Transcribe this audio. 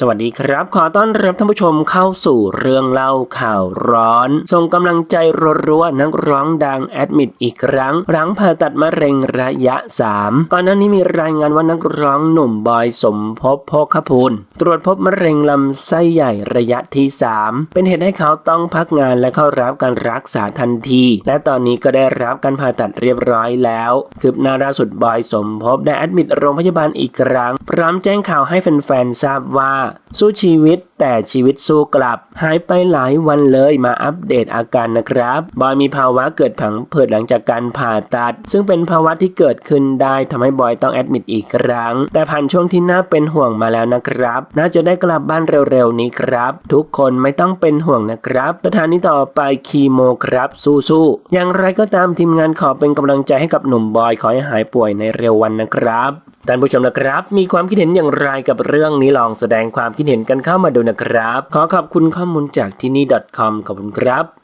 สวัสดีครับ ขอต้อนรับท่านผู้ชมเข้าสู่เรื่องเล่าข่าวร้อน ส่งกำลังใจรัวๆนักร้องดังแอดมิดอีกครั้งหลังผ่าตัดมะเร็งระยะ 3 ก่อนหน้านี้มีรายงานว่านักร้องหนุ่มบอยสมภพโภคภูลตรวจพบมะเร็งลำไส้ใหญ่ระยะที่ 3 เป็นเหตุให้เขาต้องพักงานและเข้ารับการรักษาทันที และตอนนี้ก็ได้รับการผ่าตัดเรียบร้อยแล้วคืบหน้าล่าสุดบอยสมภพได้แอดมิดโรงพยาบาลอีกครั้ง พร้อมแจ้งข่าวให้แฟนๆทราบว่าสู้ชีวิตแต่ชีวิตสู้กลับ หายไปหลายวันเลยมาอัปเดตอาการนะครับ บอยมีภาวะเกิดผังผืดหลังจากการผ่าตัด ซึ่งเป็นภาวะที่เกิดขึ้นได้ทำให้บอยต้องแอดมิดอีกครั้ง แต่ผ่านช่วงที่น่าเป็นห่วงมาแล้วนะครับ น่าจะได้กลับบ้านเร็วๆนี้ครับ ทุกคนไม่ต้องเป็นห่วงนะครับสถานีต่อไปคีโมครับสู้ๆอย่างไรก็ตามทีมงานขอเป็นกำลังใจให้กับหนุ่มบอยขอให้หายป่วยในเร็ววันนะครับท่านผู้ชมนะครับ มีความคิดเห็นอย่างไรกับเรื่องนี้ลองแสดงงความคิดเห็นกันเข้ามาดูนะครับ ขอขอบคุณข้อมูลจากที่นี่ .com ขอบคุณครับ